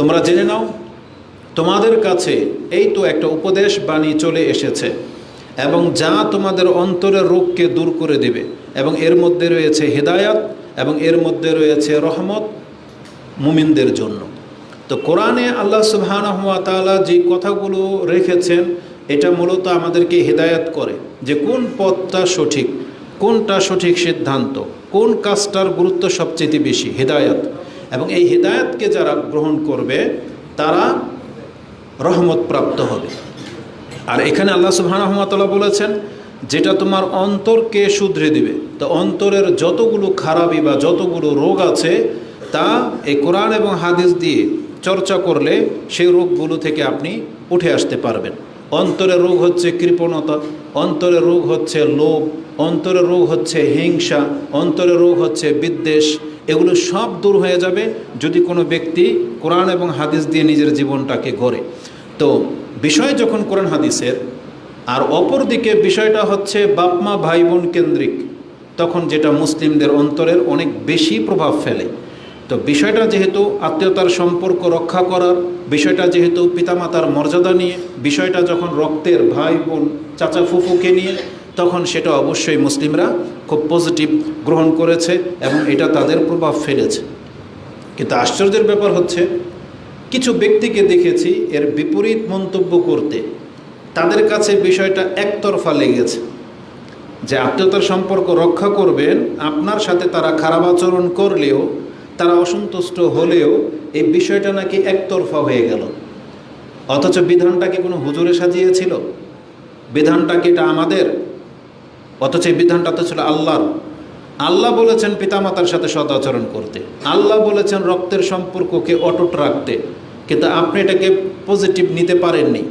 তোমরা জেনে নাও, তোমাদের কাছে এই তো একটা উপদেশ বাণী চলে এসেছে, এবং যা তোমাদের অন্তরের রোগকে দূর করে দেবে, এবং এর মধ্যে রয়েছে হেদায়াত, এবং এর মধ্যে রয়েছে রহমত মুমিনদের জন্য। তো কোরআনে আল্লাহ সুবহানাহুয়া তাআলা যে কথাগুলো রেখেছেন, এটা মূলত আমাদেরকে হেদায়াত করে যে কোন পথটা সঠিক, কোনটা সঠিক সিদ্ধান্ত, কোন কাজটার গুরুত্ব সবচেয়ে বেশি, হেদায়াত। এবং এই হেদায়াতকে যারা গ্রহণ করবে, তারা রহমত প্রাপ্ত হবে। আর এখানে আল্লাহ সুবহানাহুয়াতালা বলেছেন, যেটা তোমার অন্তরকে শুধরে দিবে, তো অন্তরের যতগুলো খারাপি বা যতগুলো রোগ আছে, তা এই কোরআন এবং হাদিস দিয়ে চর্চা করলে সেই রোগগুলো থেকে আপনি উঠে আসতে পারবেন। অন্তরের রোগ হচ্ছে কৃপণতা, অন্তরের রোগ হচ্ছে লোভ, অন্তরের রোগ হচ্ছে হিংসা, অন্তরের রোগ হচ্ছে বিদ্বেষ এগুলো সব দূর হয়ে যাবে যদি কোনো ব্যক্তি কোরআন এবং হাদিস দিয়ে নিজের জীবনটাকে গড়ে। তো বিষয় যখন কোরআন হাদিসের, আর অপরদিকে বিষয়টা হচ্ছে বাপমা ভাই বোন কেন্দ্রিক, তখন যেটা মুসলিমদের অন্তরের অনেক বেশি প্রভাব ফেলে। তো বিষয়টা যেহেতু আত্মীয়তার সম্পর্ক রক্ষা করার, বিষয়টা যেহেতু পিতামাতার মর্যাদা নিয়ে, বিষয়টা যখন রক্তের ভাই বোন চাচা ফুফুকে নিয়ে তখন সেটা অবশ্যই মুসলিমরা খুব পজিটিভ গ্রহণ করেছে এবং এটা তাদের প্রভাব ফেলেছে। কিন্তু আশ্চর্যের ব্যাপার হচ্ছে, কিছু ব্যক্তিকে দেখেছি এর বিপরীত মন্তব্য করতে তাদের কাছে বিষয়টা একতরফা লেগেছে। যে আত্মীয়তার সম্পর্ক রক্ষা করবেন, আপনার সাথে তারা খারাপ আচরণ করলেও, তারা অসন্তুষ্ট হলেও এই বিষয়টা নাকি একতরফা হয়ে গেল। অথচ বিধানটা কি কোনো হুজুরে সাজিয়েছিল? বিধানটা কি এটা আমাদের? অথচ এই বিধানটা তো ছিল আল্লাহর। আল্লাহ বলেছেন পিতামাতার সাথে সদাচরণ করতে। আল্লাহ বলেছেন রক্তের সম্পর্ককে অটুট রাখতে। কিন্তু আপনি এটাকে পজিটিভ নিতে পারেননি।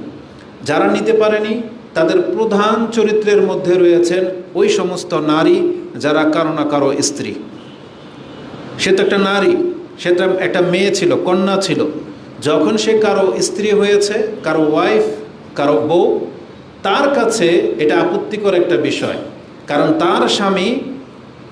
যারা নিতে পারেনি, তাদের প্রধান চরিত্রের মধ্যে রয়েছেন ওই সমস্ত নারী যারা কারও না কারও স্ত্রী। সে তো একটা নারী, সে তো একটা মেয়ে ছিল, কন্যা ছিল। যখন সে কারও স্ত্রী হয়েছে, কারও ওয়াইফ কারও বউ, তার কাছে এটা আপত্তিকর একটা বিষয়। কারণ তার স্বামী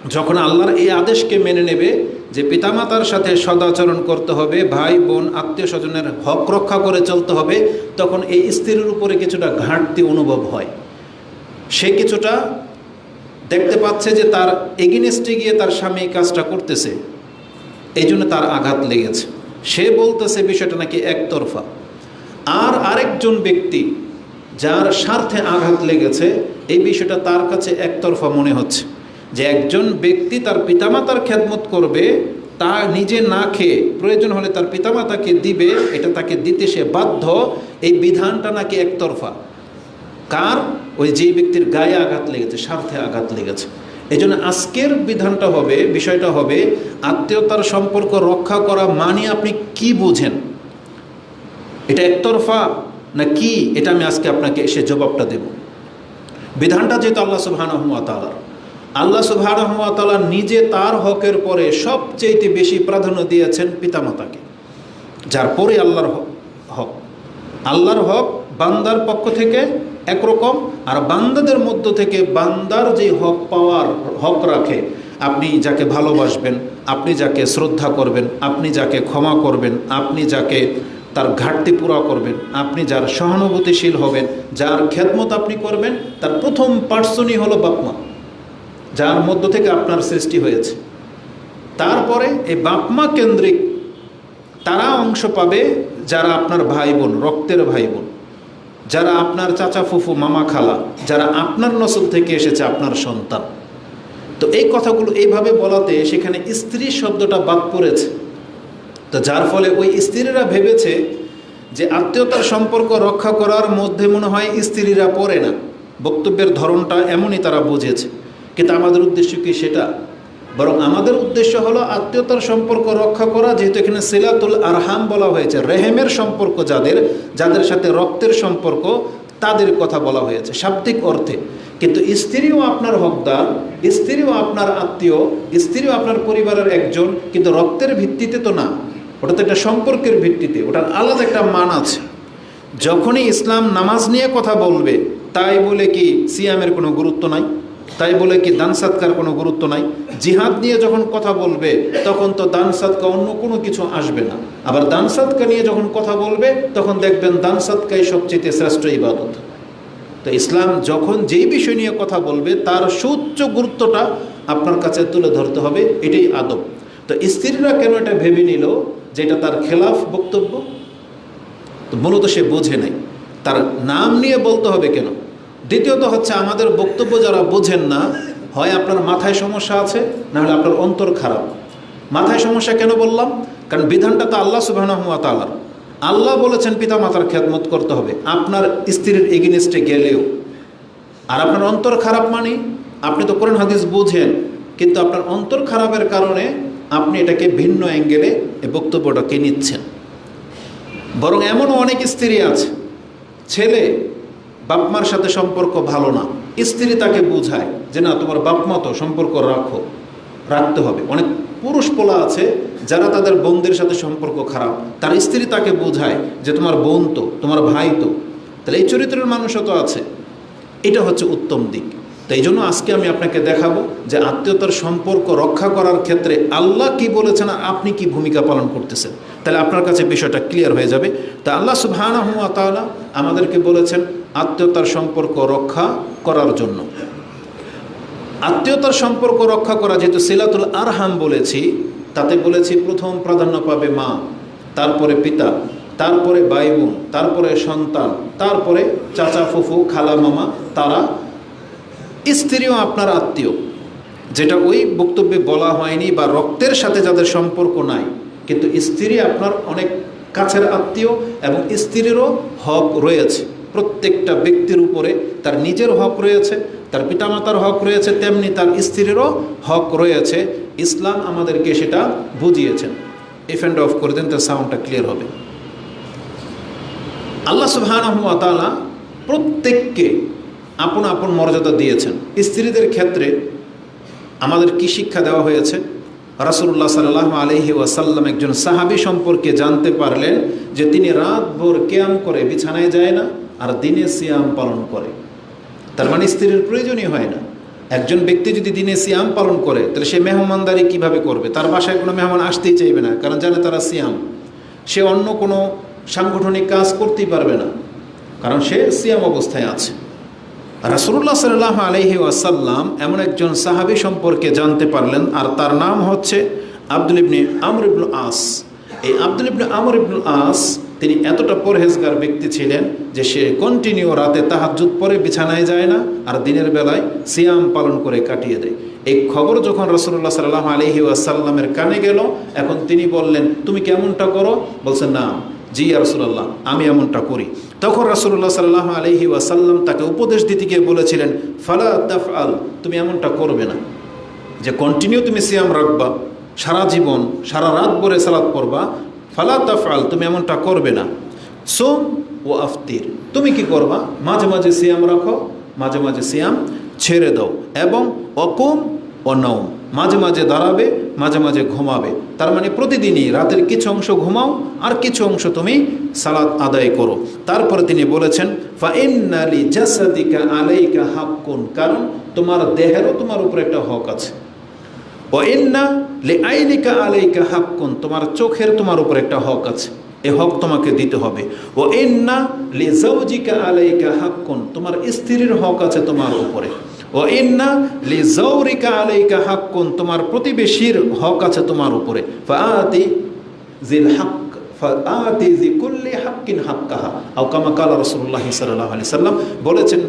যখন আল্লাহর এই আদেশকে মেনে নেবে যে পিতামাতার সাথে সদাচরণ করতে হবে, ভাই, বোন, আত্মীয় স্বজনের হক রক্ষা করে চলতে হবে, তখন এই স্ত্রীর উপরে কিছুটা ঘাটতি অনুভব হয়। সে কিছুটা দেখতে পাচ্ছে যে তার এগেনিস্টে গিয়ে তার স্বামী কাজটা করতেছে। এই জন্য তার আঘাত লেগেছে। সে বলতেছে বিষয়টা নাকি একতরফা। আর আরেকজন ব্যক্তি যার স্বার্থে আঘাত লেগেছে এই বিষয়টা তার কাছে একতরফা মনে হচ্ছে যে একজন ব্যক্তি তার পিতামাতার খেদমত করবে, তা নিজে না খেয়ে প্রয়োজন হলে তার পিতামাতাকে দিবে, এটা তাকে দিতে সে বাধ্য, এই বিধানটা নাকি একতরফা। কার? ওই যে ব্যক্তির গায়ে আঘাত লেগেছে, স্বার্থে আঘাত লেগেছে। এই জন্য আজকের বিধানটা হবে, বিষয়টা হবে আত্মীয়তার সম্পর্ক রক্ষা করা মানে আপনি কি বুঝেন? এটা একতরফা না কি? এটা আমি আজকে আপনাকে এসে জবাবটা দেব। বিধানটা যেহেতু আল্লাহ সুবাহানহমা তালার আল্লাহ সুবাহানহমা নিজে তার হকের পরে সবচেয়ে বেশি প্রাধান্য দিয়েছেন পিতামাতাকে, যার পরে আল্লাহর হক। আল্লাহর হক বান্দার পক্ষ থেকে একরকম, আর বান্দাদের মধ্য থেকে বান্দার যে হক পাওয়ার হক রাখে, আপনি যাকে ভালোবাসবেন, আপনি যাকে শ্রদ্ধা করবেন, আপনি যাকে ক্ষমা করবেন, আপনি যাকে তার ঘাটতি পুরা করবেন। আপনি যার সহানুভূতিশীল হবেন, যার খেদমত আপনি করবেন, তার প্রথম পার্সনই হলো বাপমা যার মধ্য থেকে আপনার সৃষ্টি হয়েছে। তারপরে এই বাপমা কেন্দ্রিক তারা অংশ পাবে যারা আপনার ভাই বোন রক্তের ভাই বোন যারা আপনার চাচা ফুফু, মামা খালা, যারা আপনার নসল থেকে এসেছে আপনার সন্তান। তো এই কথাগুলো এইভাবে বলাতে সেখানে স্ত্রী শব্দটা বাদ পড়েছে। তো যার ফলে ওই স্ত্রীরা ভেবেছে যে আত্মীয়তার সম্পর্ক রক্ষা করার মধ্যে মনে হয় স্ত্রীরা পড়ে না। বক্তব্যের ধরনটা এমনই তারা বুঝেছে। কিন্তু আমাদের উদ্দেশ্য কি সেটা? বরং আমাদের উদ্দেশ্য হলো আত্মীয়তার সম্পর্ক রক্ষা করা, যেহেতু এখানে সিলাতুল আরহাম বলা হয়েছে। রেহেমের সম্পর্ক যাদের যাদের সাথে রক্তের সম্পর্ক, তাদের কথা বলা হয়েছে শাব্দিক অর্থে। কিন্তু স্ত্রীও আপনার হকদার, স্ত্রীও আপনার আত্মীয়, স্ত্রীও আপনার পরিবারের একজন, কিন্তু রক্তের ভিত্তিতে তো না। ওটা তো একটা সম্পর্কের ভিত্তিতে, ওটার আলাদা একটা মান আছে। যখনই ইসলাম নামাজ নিয়ে কথা বলবে, তাই বলে কি সিয়ামের কোনো গুরুত্ব নাই? তাই বলে কি দান সাদকার কোনো গুরুত্ব নাই? জিহাদ নিয়ে যখন কথা বলবে, তখন তো দান সাদকা অন্য কোনো কিছু আসবে না। আবার দান সাদকা নিয়ে যখন কথা বলবে, তখন দেখবেন দান সাদকাই সবচেয়ে শ্রেষ্ঠ ইবাদত। তো ইসলাম যখন যেই বিষয় নিয়ে কথা বলবে, তার সুউচ্চ গুরুত্বটা আপনার কাছে তুলে ধরতে হবে, এটাই আদব। তো স্ত্রীরা কেন এটা ভেবে নিল? যে এটা তার খেলাফ বক্তব্য, তো মূলত সে বোঝে নাই। তার নাম নিয়ে বলতে হবে কেন? দ্বিতীয়ত হচ্ছে আমাদের বক্তব্য যারা বোঝেন না, হয় আপনার মাথায় সমস্যা আছে, না হলে আপনার অন্তর খারাপ। মাথায় সমস্যা কেন বললাম? কারণ বিধানটা তো আল্লাহ সুবাহ তালার আল্লাহ বলেছেন পিতা মাতার খেদমত করতে হবে। আপনার স্ত্রীর এগেনিস্টে গেলেও। আর আপনার অন্তর খারাপ মানে আপনি তো কোরআন হাদিস বুঝেন, কিন্তু আপনার অন্তর খারাপের কারণে আপনি এটাকে ভিন্ন অ্যাঙ্গেলে বক্তব্যটাকে নিচ্ছেন। বরং এমনও অনেক স্ত্রী আছে, ছেলে বাপমার সাথে সম্পর্ক ভালো না, স্ত্রী তাকে বোঝায় যে না, তোমার বাপমা তো সম্পর্ক রাখো, রাখতে হবে। অনেক পুরুষ পোলা আছে যারা তাদের বোনদের সাথে সম্পর্ক খারাপ, তার স্ত্রী তাকে বোঝায় যে তোমার বোন তো, তোমার ভাই তো। তাহলে এই চরিত্রের মানুষও তো আছে। এটা হচ্ছে উত্তম দিক। তো এই জন্য আজকে আমি আপনাকে দেখাবো যে আত্মীয়তার সম্পর্ক রক্ষা করার ক্ষেত্রে আল্লাহ কি বলেছেন আপনি কি ভূমিকা পালন করতেছেন। তাহলে আপনার কাছে বিষয়টা ক্লিয়ার হয়ে যাবে। তা আল্লাহ সুবহানাহু তাআলা আমাদেরকে বলেছেন আত্মীয়তার সম্পর্ক রক্ষা করার জন্য। আত্মীয়তার সম্পর্ক রক্ষা করা যেহেতু সিলাতুল আরহাম বলেছি, তাতে বলেছি প্রথম প্রাধান্য পাবে মা, তারপরে পিতা, তারপরে বোন, তারপরে সন্তান, তারপরে চাচা ফুফু খালা মামা তারা স্ত্রীও আপনার আত্মীয়। যেটা ওই বক্তব্যে বলা হয়নি বা রক্তের সাথে যাদের সম্পর্ক নাই, কিন্তু স্ত্রী আপনার অনেক কাছের আত্মীয় এবং স্ত্রীরও হক রয়েছে। প্রত্যেকটা ব্যক্তির উপরে তার নিজের হক রয়েছে, তার পিতামাতার হক রয়েছে, তেমনি তার স্ত্রীরও হক রয়েছে। ইসলাম আমাদেরকে সেটা বুঝিয়েছেন। এফ অ্যান্ড অফ করে দেন, তার সাউন্ডটা ক্লিয়ার হবে। আল্লাহ সুবাহানহমতালা প্রত্যেককে আপন আপন মর্যাদা দিয়েছেন। স্ত্রীদের ক্ষেত্রে আমাদের কি শিক্ষা দেওয়া হয়েছে? রাসুল্লাহ সাল্লাহ আলহি ওয়াসাল্লাম একজন সাহাবি সম্পর্কে জানতে পারলেন যে তিনি রাতভর ক্যাম করে বিছানায় যায় না আর দিনে সিয়াম পালন করে। তার মানে স্ত্রীর প্রয়োজনই হয় না। একজন ব্যক্তি যদি দিনে সিয়াম পালন করে, তাহলে সে মেহমানদারি কীভাবে করবে? তার বাসায় কোনো মেহমান আসতেই চাইবে না, কারণ জানে তারা সিয়াম। সে অন্য কোনো সাংগঠনিক কাজ করতেই পারবে না, কারণ সে সিয়াম অবস্থায় আছে। রাসুল্লাহ সাল্লাহ আলহি ওয়াসাল্লাম এমন একজন সাহাবি সম্পর্কে জানতে পারলেন, আর তার নাম হচ্ছে আব্দুল ইবনে আমর ইবনুল আস। এই আব্দুল ইবনে আমর ইবনুল আস, তিনি এতটা পরহেজগার ব্যক্তি ছিলেন যে সে কন্টিনিউ রাতে তাহাজুদ পরে বিছানায় যায় না, আর দিনের বেলায় সিয়াম পালন করে কাটিয়ে দেয়। এই খবর যখন রসুল্লাহ সাল্লাহ আলহি ওয়াসাল্লামের কানে গেল, এখন তিনি বললেন, তুমি কেমনটা করো? বলছেন না জি রসুল্লাহ আমি এমনটা করি। তখন রাসুল্লাহ সাল্লাহ আলহি ওয়াসাল্লাম তাকে উপদেশ দিতে গিয়ে বলেছিলেন, ফালা তাফ আল তুমি এমনটা করবে না। যে কন্টিনিউ তুমি সিয়াম রাখবা, সারা জীবন, সারা রাত ভরে সালাদ পড়বা, ফালা তাফ আল তুমি এমনটা করবে না। সোম ও আফতির, তুমি কি করবা? মাঝে মাঝে সিয়াম রাখো, মাঝে মাঝে সিয়াম ছেড়ে দাও এবং অকুম ও নৌম মাঝে মাঝে দাঁড়াবে, মাঝে মাঝে ঘুমাবে। তার মানে প্রতিদিনই রাতের কিছু অংশ ঘুমাও আর কিছু অংশ তুমি সালাদ আদায় করো। তারপরে তিনি বলেছেন ফাইনালি জাসাদিকা আলাইকা হাক্কুন। কারণ তোমার দেহেরও তোমার উপরে একটা হক আছে। ও ইন্না লে আইনিকা আলাইকা হাক্কুন। তোমার চোখের তোমার উপর একটা হক আছে। এ হক তোমাকে দিতে হবে। ও ইন্না লে জাউজিকা আলাইকা হাক্কুন। তোমার স্ত্রীর হক আছে তোমার উপরে। ও ইন্না লি জৌরিকা আলাইকা হাক্কুন, তোমার প্রতিবেশীর হক আছে তোমার উপরে। ফাআতি জিল হক, ফাআতি জি কুল্লি হাক্কিন হাক্কাহা। আও কামা কালা রাসূলুল্লাহ সাল্লাল্লাহু আলাইহি সাল্লাম বলেছেন,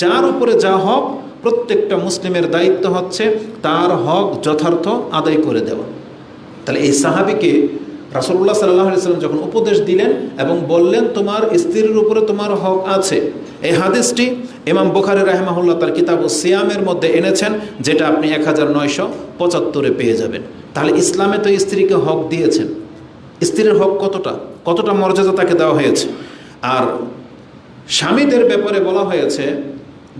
যার উপরে যা হক, প্রত্যেকটা মুসলিমের দায়িত্ব হচ্ছে তার হক যথার্থ আদায় করে দেওয়া। তাহলে এই সাহাবিকে রাসুল্লাহ সাল্লাহ সাল্লাম যখন উপদেশ দিলেন এবং বললেন, তোমার স্ত্রীর উপরে তোমার হক আছে। এই হাদিসটি ইমাম বুখারি রাহমাহুল্লাহ তার কিতাব ও সিয়ামের মধ্যে এনেছেন, যেটা আপনি এক হাজার নয়শো পঁচাত্তরে পেয়ে যাবেন। তাহলে ইসলামে তো স্ত্রীকে হক দিয়েছেন। স্ত্রীর হক কতটা? কতটা মর্যাদা তাকে দেওয়া হয়েছে? আর স্বামীদের ব্যাপারে বলা হয়েছে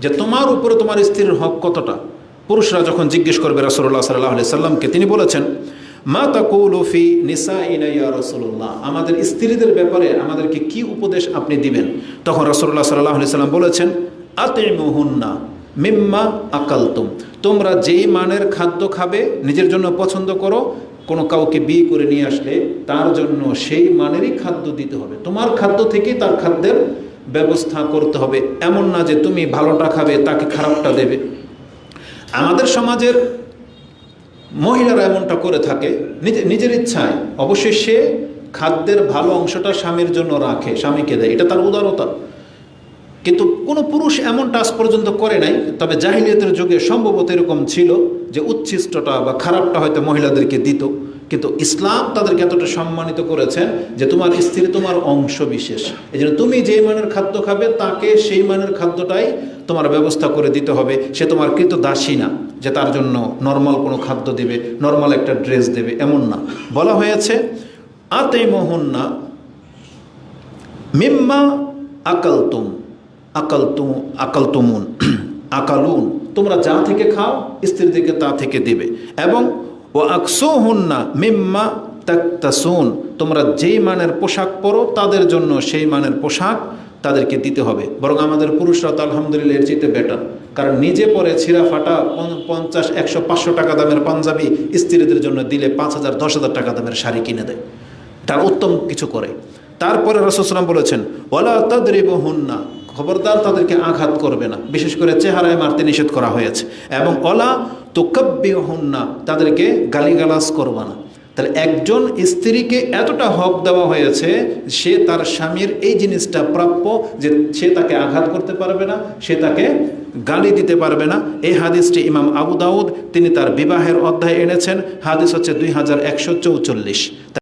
যে তোমার উপরে তোমার স্ত্রীর হক কতটা? পুরুষরা যখন জিজ্ঞেস করবে রাসুল্লাহ সাল্লাহ আলি সাল্লামকে তিনি বলেছেন, মা তাকুলফি নিসা ইনাইয়া রসুল্লাহ আমাদের স্ত্রীদের ব্যাপারে আমাদেরকে কি উপদেশ আপনি দিবেন? তখন রসুল্লাহ সাল্লাহ আলি সাল্লাম বলেছেন আতে মিম্মা আকালতুম। তোমরা যেই মানের খাদ্য খাবে, নিজের জন্য পছন্দ করো, কোনো কাউকে বিয়ে করে নিয়ে আসলে তার জন্য সেই মানেরই খাদ্য দিতে হবে। তোমার খাদ্য থেকেই তার খাদ্যের ব্যবস্থা করতে হবে। এমন না যে তুমি ভালোটা খাবে, তাকে খারাপটা দেবে। আমাদের সমাজের মহিলারা এমনটা করে থাকে। নিজে, নিজের ইচ্ছায়। অবশ্যই সে খাদ্যের ভালো অংশটা স্বামীর জন্য রাখে, স্বামীকে দেয়। এটা তার উদারতা। কিন্তু কোনো পুরুষ এমনটা আজ পর্যন্ত করে নাই, তবে জাহিলিয়তের যুগে সম্ভবত এরকম ছিল যে উচ্ছিষ্টটা বা খারাপটা হয়তো মহিলাদেরকে দিত। কিন্তু ইসলাম তাদেরকে এতটা সম্মানিত করেছেন যে তোমার স্ত্রী তোমার অংশ বিশেষ। এই জন্য তুমি যে মানের খাদ্য খাবে, তাকে সেই মানের খাদ্যটাই তোমার ব্যবস্থা করে দিতে হবে। সে তোমার কৃত দাসী না, যে তার জন্য নর্মাল কোনো খাদ্য দেবে নর্মাল একটা ড্রেস দেবে, এমন না। বলা হয়েছে আতে মোহন্না মিম্মা আকালতুম। আকালতু, আকালতুমুন, আকালুন, তোমরা যা থেকে খাও স্ত্রীদেরকে তা থেকে দেবে। এবং ও আকসো না মিম্মা তাকতাসুন, তোমরা যেই মানের পোশাক পরো, তাদের জন্য সেই মানের পোশাক তাদেরকে দিতে হবে। বরং আমাদের পুরুষরা তো আলহামদুলিল্লাহ এর চেয়ে বেটার কারণ নিজে পরে ছিঁড়া ফাটা পঞ্চাশ, একশো, পাঁচশো টাকা দামের পাঞ্জাবি স্ত্রীদের জন্য দিলে পাঁচ হাজার, দশ হাজার টাকা দামের শাড়ি কিনে দেয়। তার উত্তম কিছু করে। তারপরে রসুলাম বলেছেন ওলা তদ্রিব হুন্না খবরদার তাদেরকে আঘাত করবে না। বিশেষ করে চেহারায় মারতে নিষেধ করা হয়েছে। এবং অলা তোকাব্যে হুন্না তাদেরকে গালিগালাজ করবে না। তাহলে একজন স্ত্রীকে এতটা হক দেওয়া হয়েছে সে তার স্বামীর এই জিনিসটা প্রাপ্য যে সে তাকে আঘাত করতে পারবে না, সে তাকে গালি দিতে পারবে না। এই হাদিসটি ইমাম আবু দাউদ, তিনি তার বিবাহের অধ্যায় এনেছেন। হাদিস হচ্ছে দুই হাজার একশো চৌচল্লিশ।